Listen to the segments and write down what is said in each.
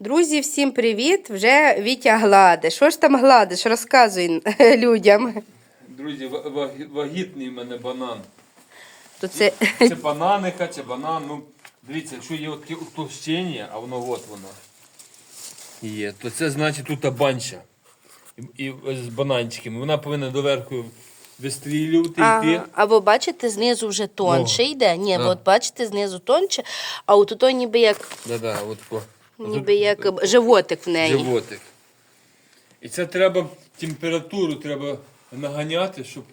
Друзі, всім привіт! Вже Вітя гладиш. Що ж там гладиш? Розказуй людям. Друзі, ва- ва- вагітний в мене банан. То це Це бананика, це банан. Ну, дивіться, якщо є таке утовщення, а воно от воно. Є, то це значить тут банча. І, і з бананчиками. Вона повинна доверху вистрілювати, ага. або бачите, знизу вже тонше йде. Ні, Да. от бачите, знизу тонше, а от тут ніби як Да-да, от. Ніби як животик в неї. Животик. І це треба температуру треба наганяти, щоб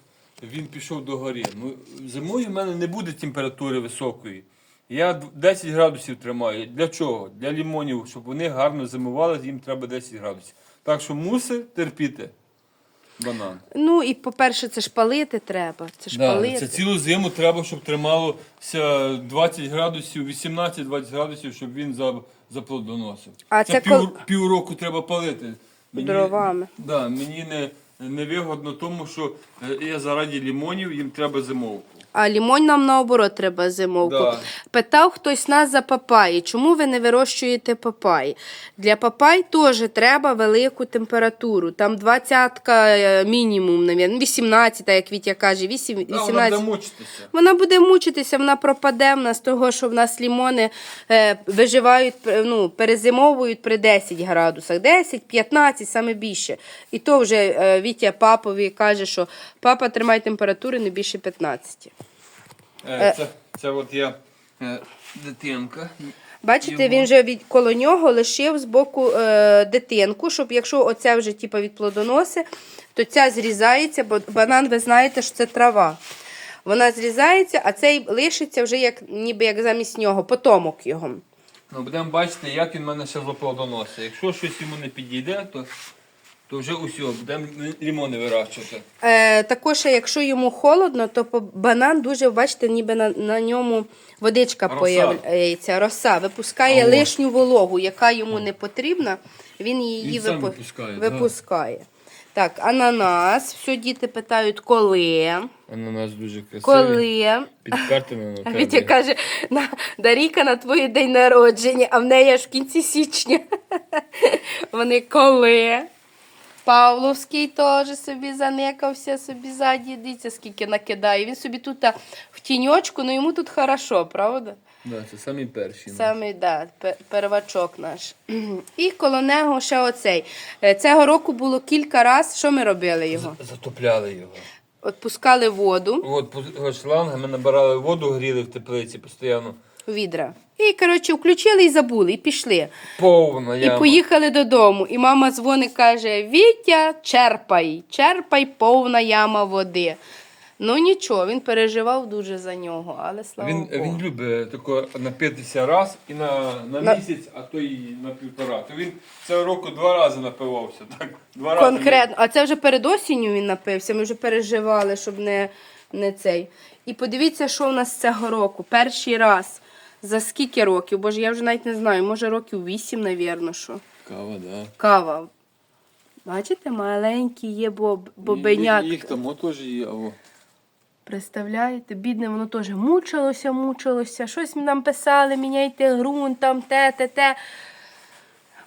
він пішов до гори. Ну, зимою в мене не буде температури високої. Я 10 градусів тримаю. Для чого? Для лімонів, щоб вони гарно зимували, їм треба 10 градусів. Так що мусить терпіти банан. Ну і по-перше, це ж палити треба. Це ж Да, палити. це цілу зиму треба, щоб трималося 20 градусів, 18-20 градусів, щоб він за, заплодоносив. А це це пів, кол- півроку треба палити. Дровами. Да, мені не, не вигодно тому, що е, я заради лімонів, їм треба зимовку. А лімонь нам наоборот треба зимовку. Да. Питав хтось нас за папаї. Чому ви не вирощуєте папаї? Для папай теж треба велику температуру. Там 20 мінімум, навіть, 18, як Вітя каже, 8, Да, вона буде мучитися. Вона буде мучитися, вона пропаде в нас того, що в нас лімони е, виживають, е, ну, перезимовують при 10 градусах. 10, 15, саме більше. І то вже е, Вітя папові каже, що папа тримає температури не більше 15. Е, це, це от я е, дитинка. Бачите, Його. він вже від коло нього лишив з боку е, дитинку, щоб якщо оця вже типу, від плодоноси, то ця зрізається, бо банан, ви знаєте, що це трава. Вона зрізається, а цей лишиться вже як, ніби як замість нього, потомок його. Ну, будемо бачити, як він мене ще заплодоносить. Якщо щось йому не підійде, то, то вже усе, будемо лімони вирощувати. Е, також, якщо йому холодно, то по- банан дуже, бачите, ніби на, на ньому водичка Роса. появляється, роса, випускає Ага. лишню вологу, яка йому не потрібна, він її Він сам випу- випускає, да. випускає. Так, ананас. Все діти питають, коли. Ананас дуже красивий. Коли. Підперти на А Вітя каже, на, Даріка на твій день народження, а в неї аж в кінці січня. Вони коли. Павловський теж собі заникався, собі ззаді, дивіться, скільки накидає. Він собі тут а, в тіньочку, ну йому тут хорошо, правда? Да, це самі перші. Самий да, первачок наш. І коло нього ще оцей. Е, Цього року було кілька разів. Що ми робили його? Затопляли його. От пускали воду От шланги ми набирали воду, гріли в теплиці постійно. В відра. І, коротше, включили і забули, і пішли. Повна яма. І поїхали додому. І мама дзвонить, каже: Вітя, черпай, черпай повна яма води. Ну нічого, він переживав дуже за нього, але слава Він, Богу. він любить тако напитися раз і на, на, На- місяць, а то і на півтора. То він цього року два рази напивався. Так? Два рази. Конкретно, а це вже перед осінню він напився. Ми вже переживали, щоб не, не цей. І подивіться, що у нас цього року. Перший раз. За скільки років? Боже, я вже навіть не знаю, може років вісім, навірно, що. Кава, да. Кава. Бачите, маленькі є боб, бобенятки. Їх там теж є. Або... Представляєте, бідне, воно теж мучилося, мучилося. Щось нам писали, міняйте ґрунт, там те, те, те.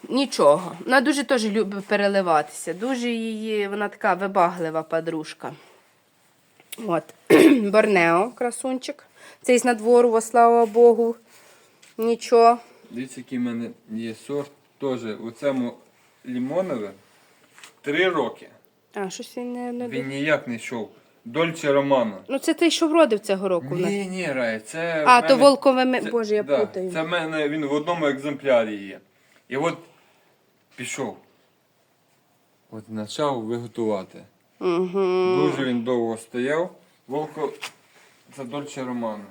Нічого. Вона дуже теж любить переливатися. Дуже її, вона така вибаглива подружка. От. Борнео, красунчик. Цей з надвору, во слава Богу. Нічого. Дивіться, який в мене є сорт. Теж у цьому лімонове три роки. А, щось він не, не... Він ніяк не йшов. Дольче Романо. Ну, це той, що вродив цього року. в нас. Ні, ні, Рай, це. А, в то мене- волкове ми... це- Боже, я да, путаю. Це в мене він в одному екземплярі є. І от пішов. От почав виготувати. Угу. Дуже він довго стояв. Волко це Дольче Романо.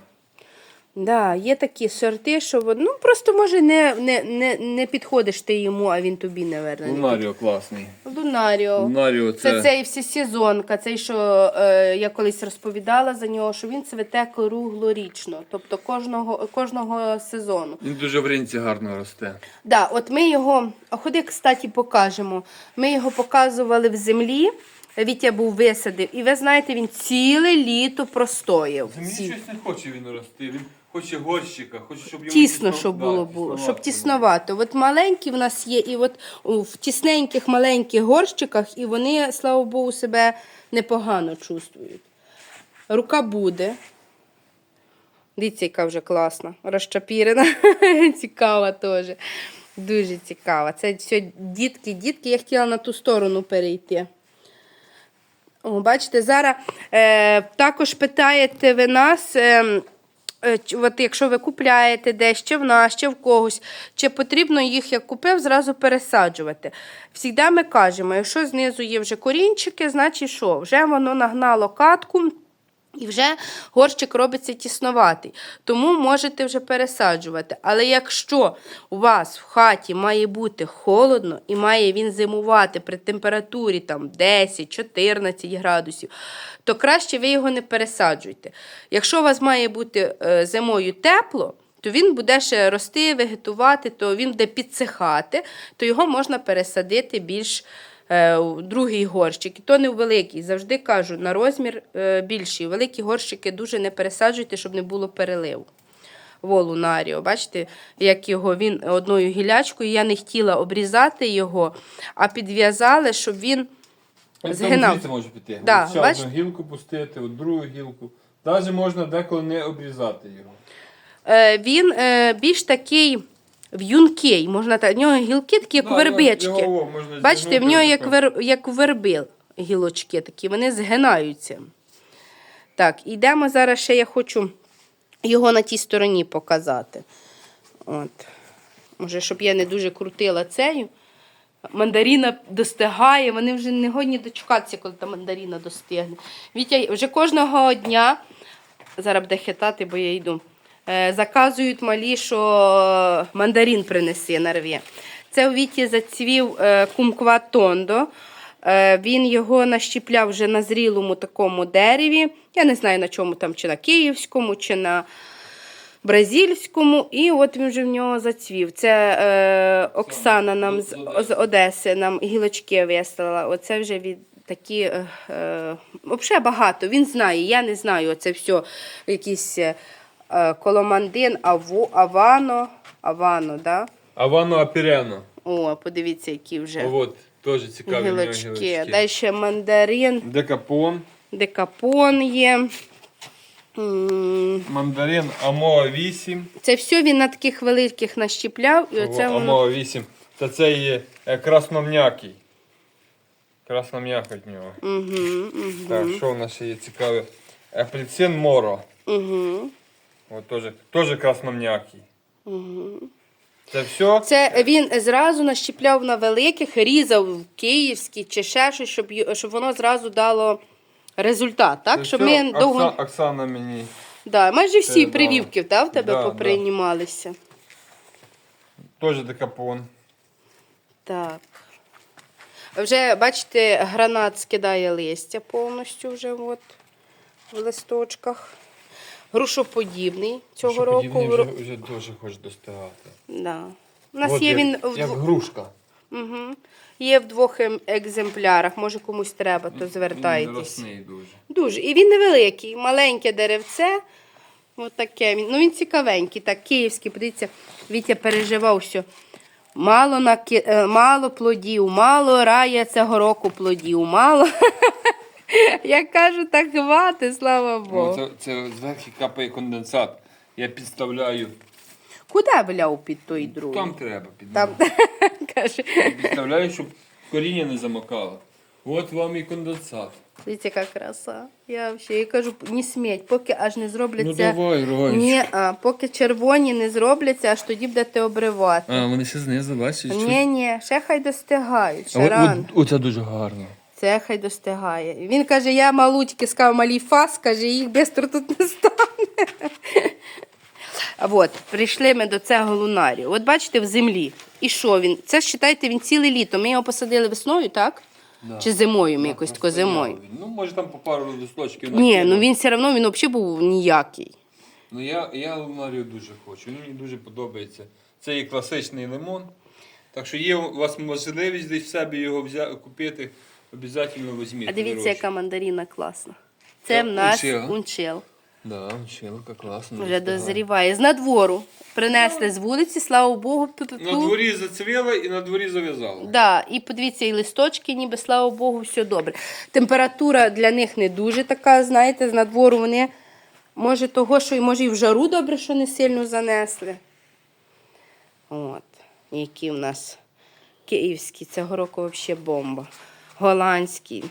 Да, є такі сорти, що вон- ну, просто може не, не, не, не підходиш ти йому, а він тобі, наверное. не Лунаріо класний. підходить. Лунаріо. Лунаріо Це, це. цей всесезонка, цей, що е, я колись розповідала за нього, що він цвете круглорічно, тобто кожного, кожного сезону. Він дуже в ринці гарно росте. Да, от ми його, а ходи, кстати, покажемо. Ми його показували в землі. Вітя був висадив, і ви знаєте, він ціле літо простояв. Землі Ці- щось не хоче він рости. Він хоче горщика, хоче, щоб йому Тісно, тісно- щоб да, було, було, щоб тісновато. От маленькі в нас є, і от в тісненьких маленьких горщиках, і вони, слава Богу, себе непогано чувствують. Рука буде. Дивіться, яка вже класна, розчапірена. Цікава теж. Дуже цікава. Це все дітки, дітки. Я хотіла на ту сторону перейти. О, бачите, зараз е, також питаєте ви нас, е, от якщо ви купляєте десь, в нас, чи в когось, чи потрібно їх, як купив, зразу пересаджувати. Всіда ми кажемо, якщо знизу є вже корінчики, значить що? Вже воно нагнало катку. І вже горщик робиться тісноватий, тому можете вже пересаджувати. Але якщо у вас в хаті має бути холодно і має він зимувати при температурі там 10-14 градусів, то краще ви його не пересаджуйте. Якщо у вас має бути е, зимою тепло, то він буде ще рости, вегетувати, то він буде підсихати, то його можна пересадити більш другий горщик. І то не великий. Завжди кажу, на розмір е, більший. Великі горщики дуже не пересаджуйте, щоб не було переливу. Волунаріо, бачите, як його він одною гілячкою. Я не хотіла обрізати його, а підв'язали, щоб він згинав. звідси може піти. Да, ще бачите? одну гілку пустити, от другу гілку. Навіть можна деколи не обрізати його. Е, він е, більш такий в'юнкий, можна так. В нього гілки такі, як Да, вербички. його- його можна Бачите, в зігнути нього як, вер, як вербил гілочки такі, вони згинаються. Так, йдемо зараз ще я хочу його на тій стороні показати. От. Може, щоб я не дуже крутила цею. Мандаріна достигає, вони вже не годні дочекатися, коли та мандаріна достигне. Вітя вже кожного дня, зараз буде хитати, бо я йду. Е, Заказують малі, що мандарин принеси нарві. Це у Віті зацвів е, кумква тондо. Е, Він його нащіпляв вже на зрілому такому дереві. Я не знаю на чому там, чи на київському, чи на бразильському, і от він вже в нього зацвів. Це е, Оксана нам з, з Одеси нам гілочки вислала. Оце вже від такі е, е, взагалі багато. Він знає, я не знаю. Оце все якийсь е, коломандин, аву, авано, авано, да? Авано апірено. О, подивіться, які вже От, теж цікаві гілочки. гілочки. Далі ще мандарин, Декапон, декапон є. Мандарин Амоа 8. Це все він на таких великих нащіпляв, і оце О, воно. Амоа 8. Це є е, красном'який. Красном'як від нього. Угу, угу. Так, що у нас ще є цікаве? Апельсин Моро. Угу. От теж, теж красном'який. Це все. Це він зразу нащіпляв на великих, різав в київські чи ще щось, щоб, й- щоб воно зразу дало результат. Так? Це щоб все ми довго. Окса- Оксана мені. Да, майже всі передала. прививки да, в тебе Да, да. поприймалися. Теж декапон. Так. Вже, бачите, гранат скидає листя повністю вже от, в листочках. Грушоподібний цього року. Вже, вже дуже хоче достигати. Да. У нас От є як, він як в, грушка. угу. є в двох ем- екземплярах. Може комусь треба, то Він звертайтесь. росний дуже. Дуже. І він невеликий, маленьке деревце. От таке він. Ну він цікавенький, так, київський. Подивіться, Вітя переживав, що мало, на, мало плодів, мало рая цього року плодів, мало. Я кажу, так хвати, слава Богу. Це, це зверху капає конденсат. Я підставляю. Куди вляв під той другий? Там треба під Там каже. Підставляю, щоб коріння не замокало. От вам і конденсат. Дивіться, яка краса. Я взагалі я кажу, не сміть, поки аж не зробляться. Ну давай, Ронь. Ні, а, поки червоні не зробляться, аж тоді будете обривати. А, вони ще знизу, бачиш? Ні, ні, ще хай достигають, ще рано. Оце дуже гарно. Це хай достигає. Він каже, я малутьки сказав малій фас, каже, їх бистро тут не стане. От, прийшли ми до цього лунарію. От бачите, в землі. І що він? Це ж вважайте, він ціле літо. Ми його посадили весною, так? Да. Чи зимою ми якось тако зимою? Ну, може там по пару листочків Ні, ну він все одно він взагалі був ніякий. Ну я, я лунарію дуже хочу. Він мені дуже подобається. Це є класичний лимон. Так що є у вас можливість десь в себе його взя... купити, обов'язково візьміть. А дивіться, яка мандаріна класна. Це Це в нас унчел. унчел. Да, шилка класно. Вже дозріває. З надвору. Принесли з вулиці, слава Богу. пу-пу-пу. На дворі зацвіла і на дворі зав'язала. Да, і подивіться, і листочки, ніби слава Богу, все добре. Температура для них не дуже така, знаєте, з надвору вони, може, того, що і може і в жару добре, що не сильно занесли. От, які в нас київські, цього року взагалі бомба. Голландський,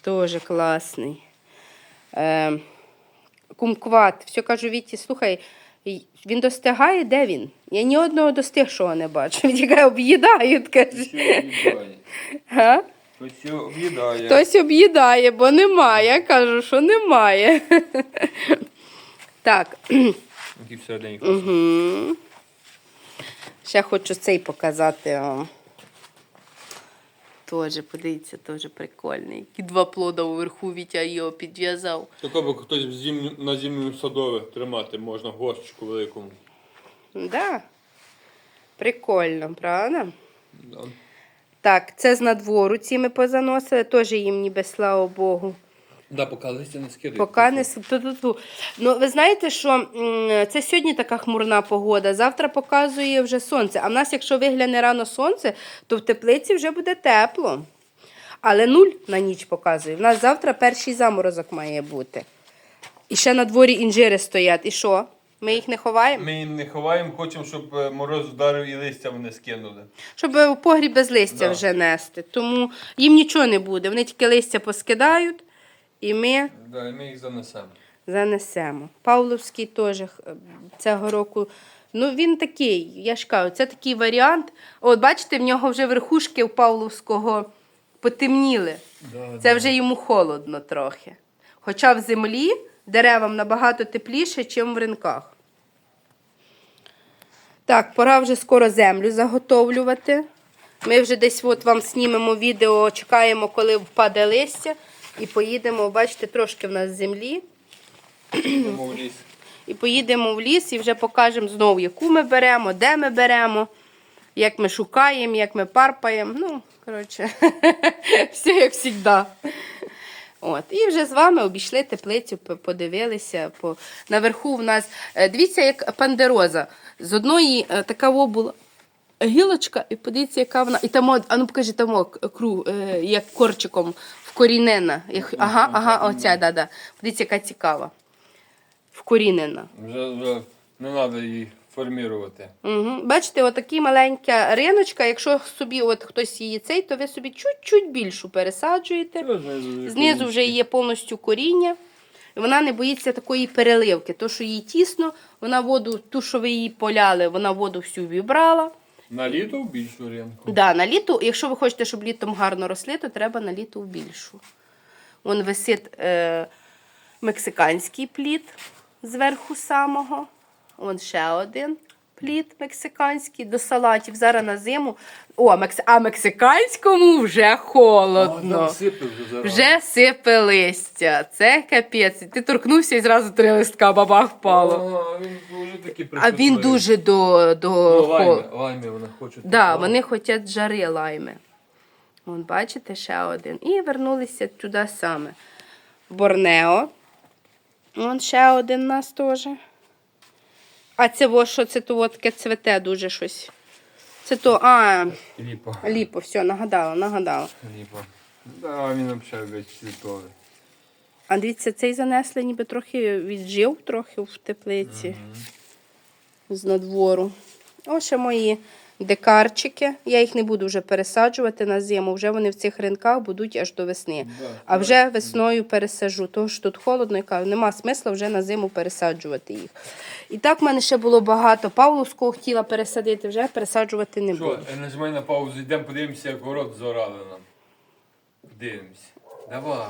теж класний. Е, кумкват. Все кажу, Віті, слухай, він достигає, де він? Я ні одного достигшого не бачу. Він тільки об'їдають, каже. Хтось об'їдає. Хтось об'їдає, бо немає. Я кажу, що немає. Так. Угу. Ще хочу цей показати. О. Тоже, подивіться, теж прикольний. Які два плода уверху Вітя його підв'язав. Тако би хтось в зимню, на зимню садове тримати можна горщику великому. Да. Прикольно, правда? Да. Так, це з надвору ці ми позаносили, теж їм ніби слава Богу. Да, поки листя не скидають. Поки не с- ту-ту-ту. Ну, ви знаєте, що м, це сьогодні така хмурна погода, завтра показує вже сонце. А в нас, якщо вигляне рано сонце, то в теплиці вже буде тепло. Але нуль на ніч показує. У нас завтра перший заморозок має бути. І ще на дворі інжири стоять. І що? Ми їх не ховаємо? Ми їм не ховаємо, хочемо, щоб е, мороз вдарив і листя вони скинули. Щоб у погріб без листя Да. вже нести. Тому їм нічого не буде. Вони тільки листя поскидають, і ми Да, і ми їх занесемо. занесемо. Павловський теж е, цього року. Ну, він такий, я ж кажу, це такий варіант. От бачите, в нього вже верхушки у Павловського потемніли. Да, Це вже йому холодно трохи. Хоча в землі деревам набагато тепліше, ніж в ринках. Так, пора вже скоро землю заготовлювати. Ми вже десь от вам знімемо відео, чекаємо, коли впаде листя, і поїдемо, бачите, трошки в нас землі. Йдемо в ліс. І поїдемо в ліс і вже покажемо знову, яку ми беремо, де ми беремо, як ми шукаємо, як ми парпаємо. Ну, коротше, все як завжди. От. І вже з вами обійшли теплицю, подивилися. По... Наверху в нас, е, дивіться, як пандероза. З одної е, така була гілочка, і подивіться, яка вона. І там, а ну покажи там, круг, е, як корчиком вкорінена. Як- Ага, ага, оця, да, да. Подивіться, яка цікава. Вкорінена. Вже, вже не треба її формувати. Угу. Бачите, отакі маленька риночка. Якщо собі от хтось її цей, то ви собі чуть-чуть більшу пересаджуєте. Знизу вже Знизу вже є повністю коріння. Вона не боїться такої переливки. То, що їй тісно, вона воду, ту, що ви її поляли, вона воду всю вібрала. На літо в більшу ринку. Да, на літо, якщо ви хочете, щоб літом гарно росли, то треба на літо в більшу. Вон висить е, мексиканський плід зверху самого. Вон ще один плід мексиканський до салатів. Зараз на зиму. О, мекс... а мексиканському вже холодно. сипе вже. Вже сипе листя. Це капець. Ти торкнувся і зразу три листка бабах впало. А, він дуже такий А він дуже до, до Ну, лайми, хол- лайми вони хочуть. Да, вони хочуть жари лайми. Вон, бачите, ще один. І вернулися туди саме. Борнео. Вон ще один у нас теж. А це во, що це то таке цвете дуже щось. Це то, а, Ліпо. ліпо, все, нагадала, нагадала. Ліпо. Да, він взагалі весь світовий. А дивіться, цей занесли, ніби трохи віджив трохи в теплиці з надвору. Ось ще мої декарчики. Я їх не буду вже пересаджувати на зиму. Вже вони в цих ринках будуть аж до весни. А вже весною пересажу. Тому що тут холодно, і кажу, нема смисла вже на зиму пересаджувати їх. І так в мене ще було багато. Павловського хотіла пересадити, вже пересаджувати не буду. е, нажимай на паузу, йдемо подивимося, як город зорали нам. Подивимося. Давай.